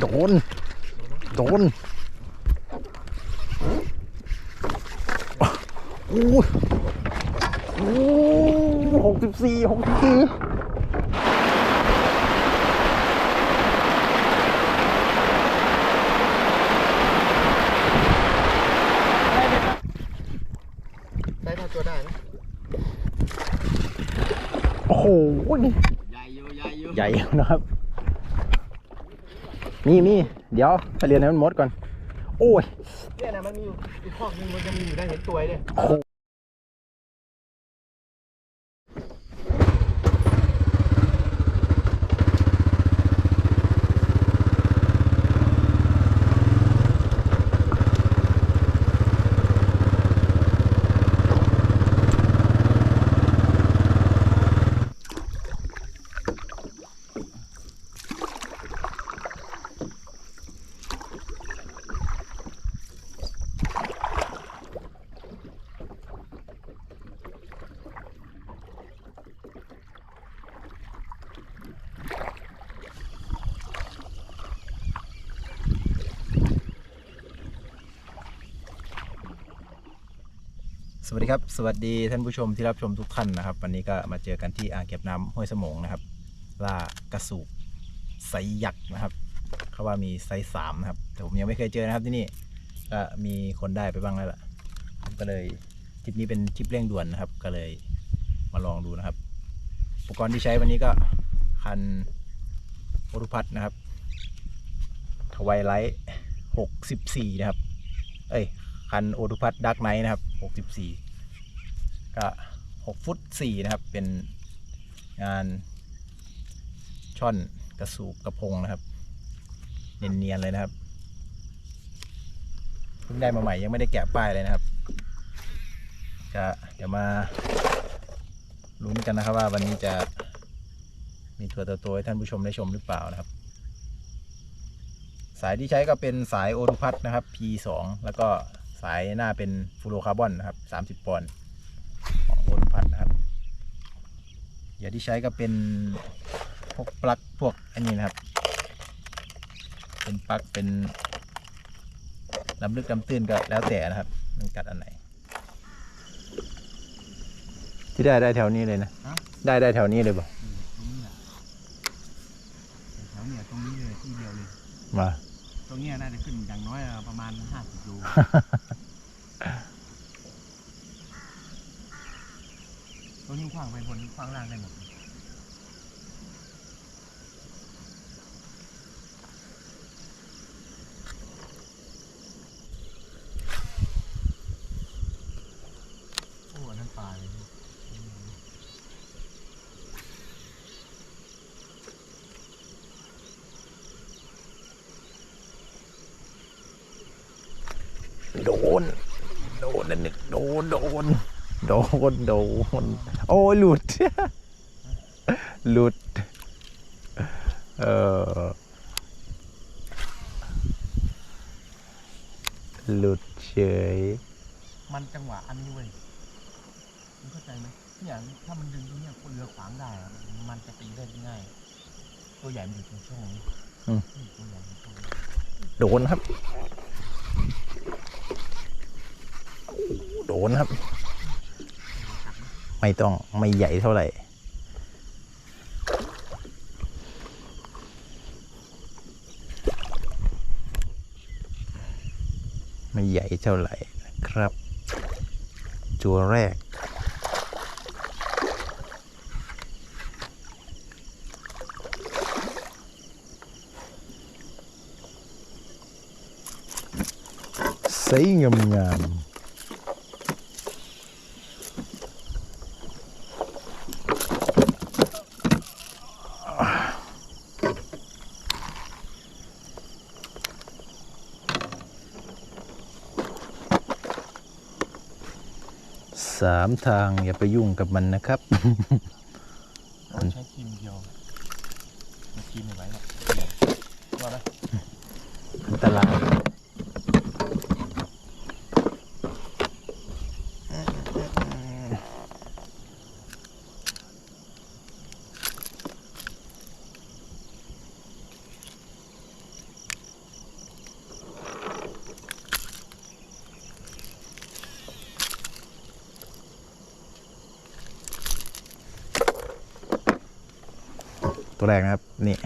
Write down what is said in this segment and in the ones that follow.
โดน โดนโอ้ยโอ้หกสิบสี่หกสิบสี่ได้ทำตัวได้ไหมโอ้โหใหญ่อยู่ใหญ่อยู่ใหญ่นะครับ มีมีเดี๋ยวไปเรียนให้มันหมดก่อน โอ้ยเนี่ยนะมันมีอยู่อีกข้อนึงมันจะมีอยู่ได้เห็นตัวเนี่ย สวัสดีครับ สวัสดีท่านผู้ชมที่รับชมทุกท่านนะครับ วันนี้ก็มาเจอกันที่อ่างเก็บน้ำห้วยสมงนะครับล่ากระสูบไซยักษ์นะครับ เขาว่ามีไซสามนะครับ แต่ผมยังไม่เคยเจอนะครับที่นี่ก็มีคนได้ไปบ้างแล้วล่ะผมก็เลยทริปนี้เป็นทริปเร่งด่วนนะครับ ก็เลยมาลองดูนะครับ อุปกรณ์ที่ใช้วันนี้ก็คันโอรุพัทนะครับทวายไลท์หกสิบสี่นะครับ เอ้ยคันโอทุพัทดักไนท์นะครับ 64 ก็ 6 ฟุต 4 นะครับ เป็นงานช่อนกระสูบกระพงนะครับ เนียนๆเลยนะครับเพิ่งได้มาใหม่ยังไม่ได้แกะป้ายเลยนะครับก็เดี๋ยวมาลุ้นกันนะครับว่าวันนี้จะมีตัวตัวๆให้ท่านผู้ชมได้ชมหรือเปล่านะครับ สายที่ใช้ก็เป็นสายโอทุพัทนะครับ P2 แล้วก็ายหน้าเป็นฟูโรคาร์บอนนะครับ30ปอนด์ของโอทุพัทนะครับเหยื่อที่ใช้ก็เป็นพวกปลั๊กพวกอันนี้นะครับ เป็นปลั๊กเป็นลำลึกลำตื้นก็แล้วแต่นะครับ มันกัดอันไหน ที่ได้ได้แถวนี้เลยนะได้ได้แถวนี้เลยบ่ตรงนี้แหละแถวเนี่ยตรงนี้เลยที่เดียวเลยมาต รงเนี้ยน่าจะขึ้นอย่างน้อยประมาณห้าสิบโลตัวนี้ขว้างไปบนขว้างล่างได้หมดโอ้อันนั้นปลาเลย โด น โดนนั่นนึกโดน โดน โดน โดน โอ้ยหลุด หลุด เออ หลุดเฉย มันจังหวะอันนี้เว้ยมึงเข้าใจไหมเนี่ยถ้ามันดึงตรงเนี้ยคนเรือขวางได้อะมันจะตีได้ง่าย ตัวใหญ่มันอยู่ตรงช่องนี้อืมนี่ตัวใหญ่อยู่ตรงนี้ โดนครับ โดนครับ ไม่ต้องไม่ใหญ่เท่าไหร่ไม่ใหญ่เท่าไหร่นะครับ ตัวแรกใสงามงาม สามทางอย่าไปยุ่งกับมันนะครับ เราใช้ครีมเดียวมาครีมไม่ไหวหรอกว่าไหม อันตราย ตัวแรกนะครับ นี่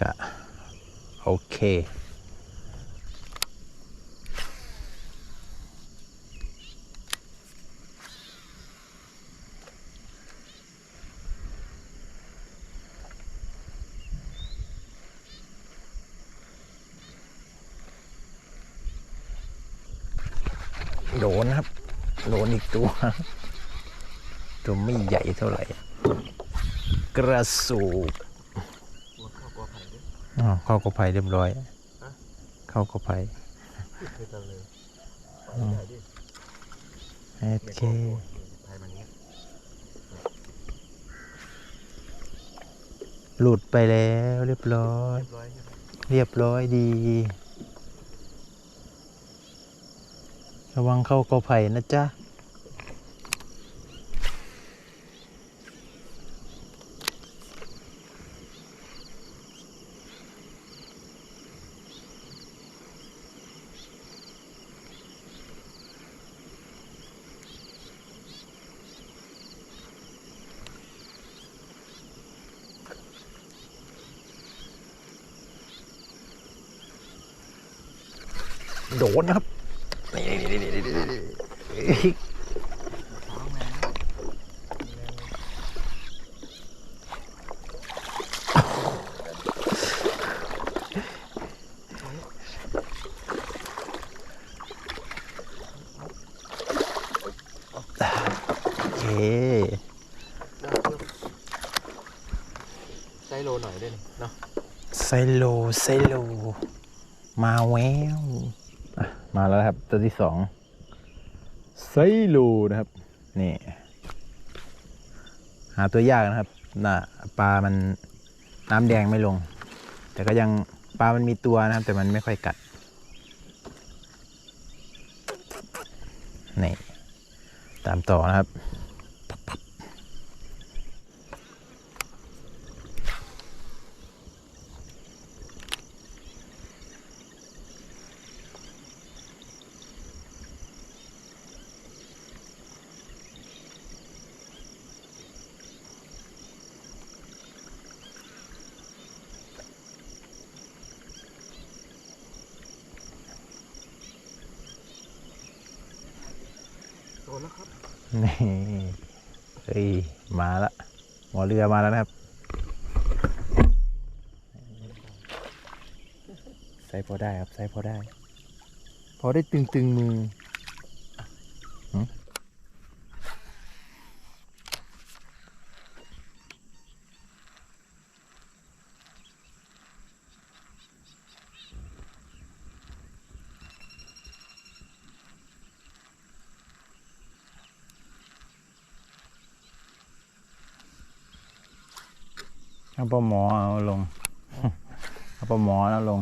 กะโอเค โดนครับ โดนอีกตัว ตัวไม่ ใหญ่เท่าไหร่ กระสูบตัวข้าวกอไผ่ด้วยอ๋อเข้ากระไพเรียบร้อย เข้ากระไพเคยทำเลยอืมใหญ่ดิโอเคไผ่มันเนี้ยหลุดไปแล้วเรียบร้อย เรียบร้อยใช่ไหมเรียบร้อยดี ระวังเข้ากระไผ่นะจ๊ะ โดนครับนี่นี่นี่นี่นี่นี่ท้องแรงนะแรงเลยโอเคไซโลหน่อยด้วยนี่เนาะไซโลไซโล มาแววอะ มาแล้วครับ ตัวที่สองไซโลนะครับ นี่ หาตัวยากนะครับน่ะปลามันน้ำแดงไม่ลง แต่ก็ยังปลามันมีตัวนะครับ แต่มันไม่ค่อยกัดนี่ตามต่อนะครับ แล้วครับ นี่เฮ้ยมาละหมอเรือมาแล้วนะครับ ใส่พอได้ครับ ใส่พอได้ พอได้ตึงตึงๆมือ เอาปลาหมอเอาลง เอาปลาหมอแล้วลง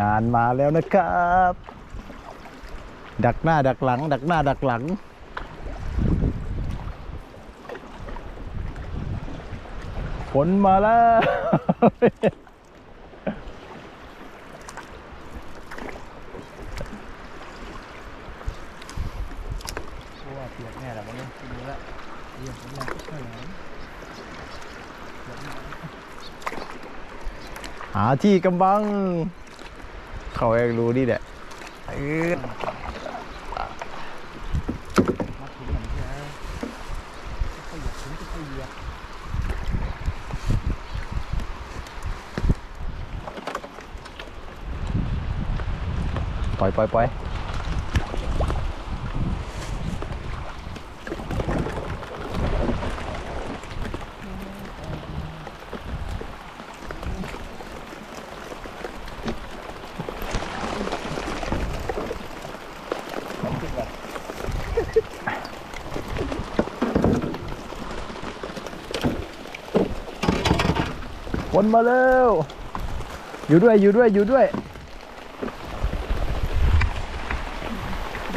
งานมาแล้วนะครับ ดักหน้าดักหลัง ดักหน้าดักหลังฝนมาแล้ว เพราะว่าเปียกแน่แหละวันนี้กินดูแล้วเรียกผมมาก็ไหนเปียกมาก หา ที่กำบัง เขาเองรู้นี่แหละอืดมาถึงออปล่อยปล่อยปล่อย นมาแล้ว อยู่ด้วยอยู่ด้วยอยู่ด้วย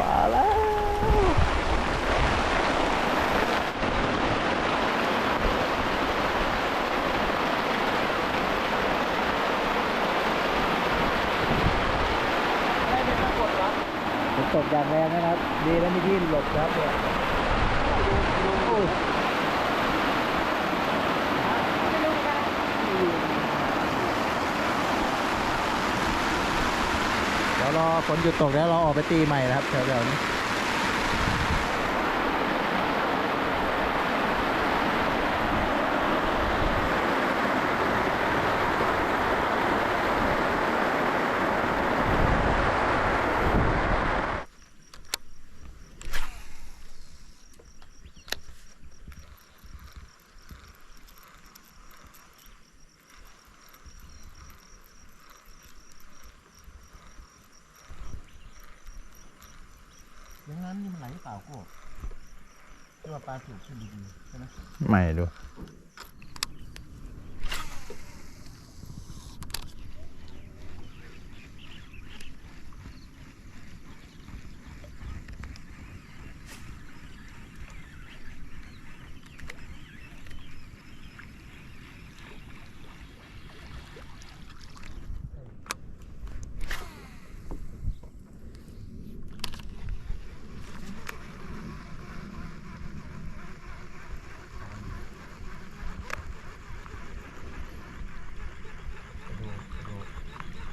มาแล้วตกอย่างแรงนะครับ ดีแล้วมีที่หลบครับเนี่ย ฝนหยุดตกแล้วเราออกไปตีใหม่นะครับแถวๆนี้ นี่มันไหลหรือเปล่าก้ที่ว่าปลาถูกขึ้นดีๆใช่ไหมไม่ดู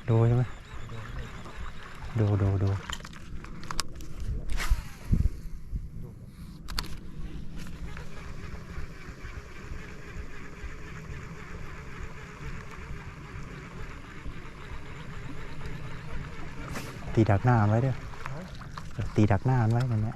ดูใช่ไหมดูดูดูตีดักหน้าไว้ด้วยตีดักหน้าไว้ตรงเนี้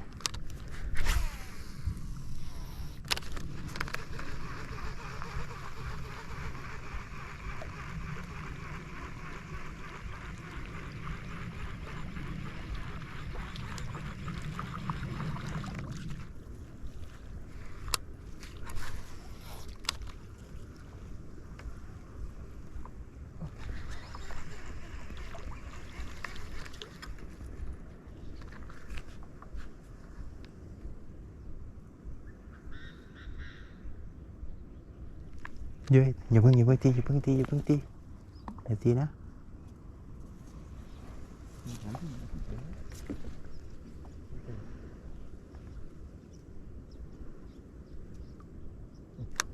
ยเย้ยอย่าเพิ่งอย่าเพิ่งตีอย่าเพิ่งตีอย่าเพิ่งตีอย่าตีนะ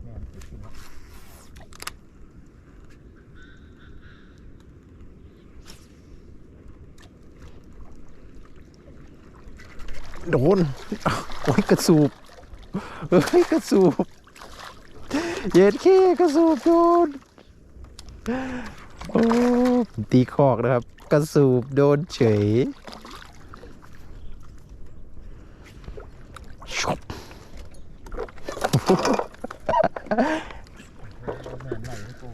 แม่มันติดขึ้นแล้วโดนโอ้ยกระสูบเฮ้ยกระสูบ เย็ดขี้กระสูบโดนโอ้ตีคอกนะครับ กระสูบโดนเฉยชบไหลไหลโก้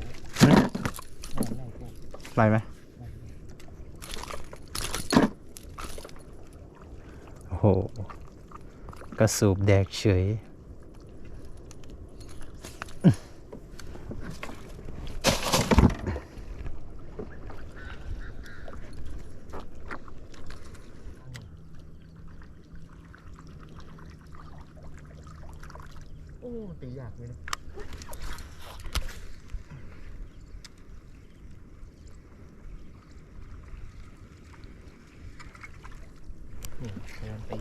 ไรไหมโอ้โห กระสูบแดกเฉย โอ้ตียากเลยนะ นี่พยายามตี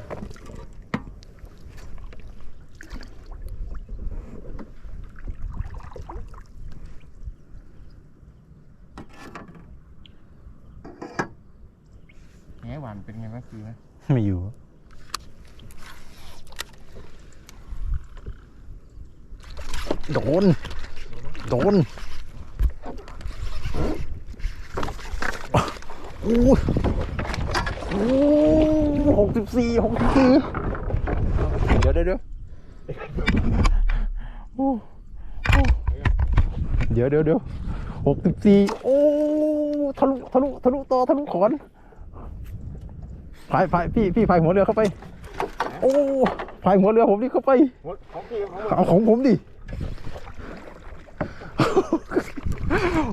แหหวานเป็นไงบ้างคือไหมไม่อยู่ โดน โดน โอ้ยโอ้หก สิบสี่หกสิบสี่เดี๋ยวเดี๋ยวเดี๋ยวเดี๋ยวเดี๋ยวเดี๋ยวหกสิบสี่โอ้ทะลุทะลุทะลุต่อทะลุขอนพายพายพี่พี่พายหัวเรือเข้าไป โอ้พายหัวเรือผมนี่เข้าไปของพี่เอาของผมดิ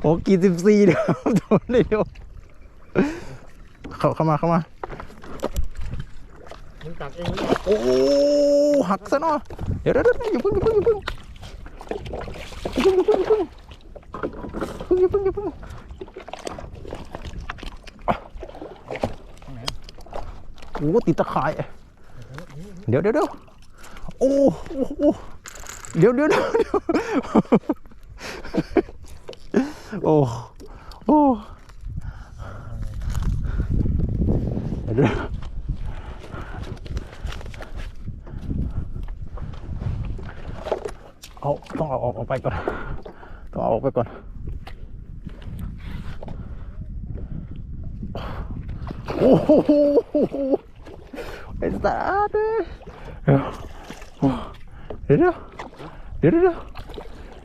โอ้กี่สิบสี่เดี๋ยวโดนเลยเดี๋ยวเข้าเข้ามาเข้ามา ตักเองโอ้หักซะเนาะเดี๋ยวเดี๋ยวเดี๋ยวอย่าพิ่งอย่าพิ่งอย่าพิ่งอย่าพิ่งอย่าพิ่งอย่าพิ่งอย่าพิ่งอย่าพิ่งอย่าเพิ่งโอ้ติดตะข่ายเดี๋ยวเดี๋ยวเดี๋ยวโอ้โหโอ้เดี๋ยวเดี๋ยวเดี๋ยวโอ้โอ้เดี๋ยวเดี๋ยวเอาต้ ออกไปก่อนต้องเอาออกไปก่อนโอ้โหไอ้สัสเลยเดี๋ยวเดี๋ยวเดี๋ยวเดี๋ยว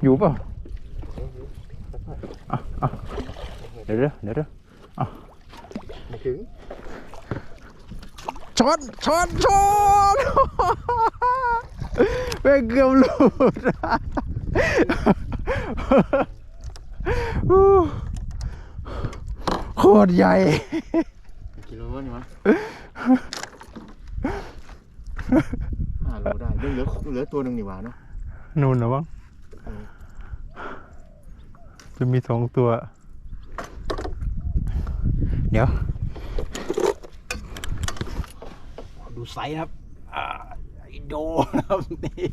อยู่เปล่าอะอะเดี๋ยวเดี๋ยวเดี๋ยวเดี๋ยวไม่ถึงช้อนช้อนช้อนแม่งเกือบหลุด โคตรใหญ่กิโลวะนี่วะห้าโลได้ยังเหลือเหลือตัวหนึ่งนี่หว่าเนาะนู่นนะมั้งจะมีสองตัว เดี๋ยว ดูไซส์นะครับอ่าไอโดนะครับนี่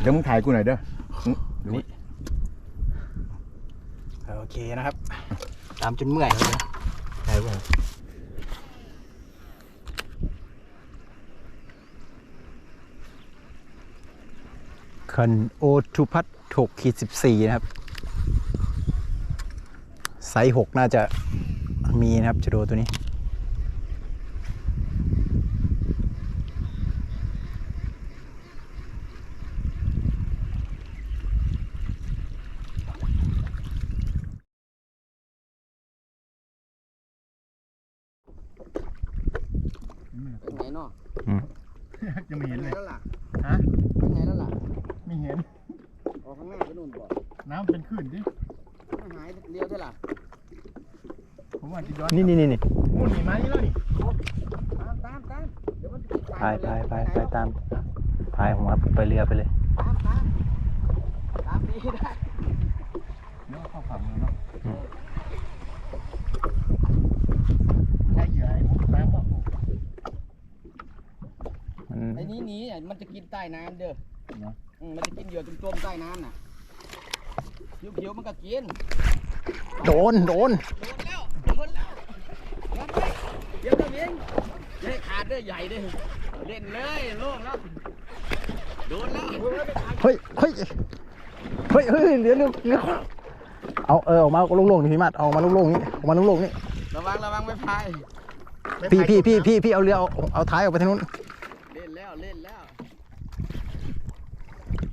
เดี๋ยวมึงถ่ายกูหน่อยเด้อ นี่โอเคนะครับ ตามจนเมื่อยแล้วนะถ่ายกูหน่อยคันโอทูพัทถกขีดสิบสี่นะครับ ไซส์หกน่าจะมีนะครับจะโดตัวนี้ เป็นไงเนาะยังไม่เห็นเป็นไงเลย แล้วล่ะฮะ เป็นไงแล้วล่ะไม่เห็น ออกข้างหน้าไปนู่นบ่น้ำเป็นคลื่นดิไม่หายเลี้ยวด้วยล่ะผมว่าจะย้อนนี่นี่นี่นี่โอ้หนีมานี่แล้วนี่ตามตามตามเดี๋ยวมันติดพายพายพายพายตามพายหัวไปเรือไปเลย ตามตามตามนี้ได้เดี๋ยวเข้าฝั่งเลยเนาะอืมใช้เหยื่อไอ้พวกน้ำก็มันไอ้นี้หนีอะมันจะกินใต้น้ำเด้อเนาะอืมมันจะกินเหยื่อจมๆใต้น้ำน่ะเขียวๆมันก็กินโดนโดนโดนแล้วโดนแล้วรับไปเดี๋ยวตัวเองอย่าให้ขาดเด้อใหญ่เด้อเล่นเลยโล่งแล้วโดนแล้วเฮ้ยเฮ้ยเฮ้ยเฮ้ยเหลือเหลือเหลือเอาเออออกมาโล่งๆนี่พี่มัดเอาออกมาโล่งๆนี่ออกมาโล่งๆนี่ระวังระวังไม่พายไม่พี่พายพี่พี่จมน้ำพี่พี่เอาเรือเอาเอาท้ายออกไปทางนู้นเล่น แล้วเล่นแล้ว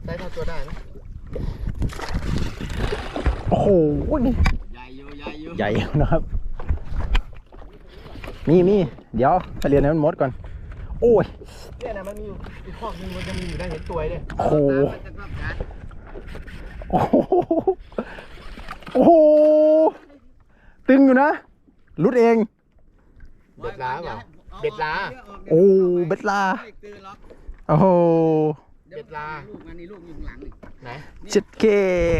ได้เท่าตัวได้ไหมโอ้โหนี่ใหญ่อยู่ใหญ่อยู่ใหญ่นะครับ มีมีเดี๋ยวไปเรียนให้มันหมดก่อน โอ้ยเนี่ยนะมันมีอยู่อีกข้อนึงมันจะมีอยู่ได้เห็นตัวเนี่ยโอ้โหตามมันจะรับการโอ้โหโอ้โหตึงอยู่นะรุดเองเบ็ดล้าเปล่า เบ็ดล้าโอ้เบ็ดลาไม่ตื่นหรอกโอ้โหดี๋ยวเบ็ดลาลูกมันนี่ลูกอยู่ข้างหลังนี่ไหนเจ็ดเค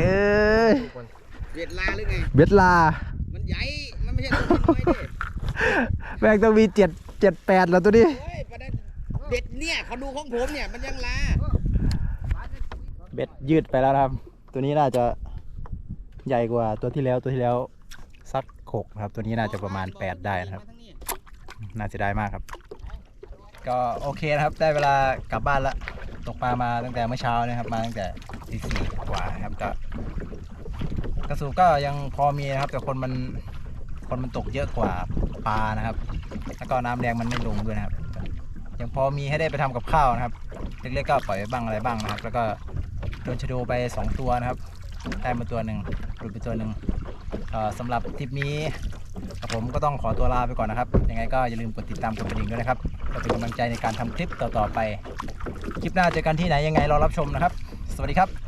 เอ้ยดูก่อนเบ็ดลาหรือไง เบ็ดลา มันใหญ่ มันไม่ใช่ตัวน้อยดิแม่งต้องมีเจ็ดเจ็ดแปดแล้วตัวนี้โอ้ยประเด็นเบ็ดเนี่ยเขาดูของผมเนี่ย มันยังลา เบ็ดยืดไปแล้วนะครับ ตัวนี้น่าจะใหญ่กว่าตัวที่แล้วตัวที่แล้วสักหกนะครับ ตัวนี้น่าจะประมาณแปดได้นะครับ น่าเสียดายมากครับ ก็โอเคนะครับ ได้เวลากลับบ้านละตกปลามาตั้งแต่เมื่อเช้านะครับ มาตั้งแต่ตีสี่กว่านะครับก็กระสูบก็ยังพอมีนะครับ แต่คนมันคนมันตกเยอะกว่าปลานะครับ แล้วก็น้ำแรงมันไม่ลงด้วยนะครับ ยังพอมีให้ได้ไปทำกับข้าวนะครับ เล็กๆก็ปล่อยไปบ้างอะไรบ้างนะครับ แล้วก็โดนชะโดไปสองตัวนะครับ ได้มาตัวหนึ่งหลุดไปตัวหนึ่งสำหรับทริปนี้ ครับผมก็ต้องขอตัวลาไปก่อนนะครับ ยังไงก็อย่าลืมกดติดตามกดกระดิ่งด้วยนะครับเพื่อเป็นกำลังใจในการทำคลิปต่อๆไป คลิปหน้าเจอกันที่ไหนยังไงรอรับชมนะครับ สวัสดีครับ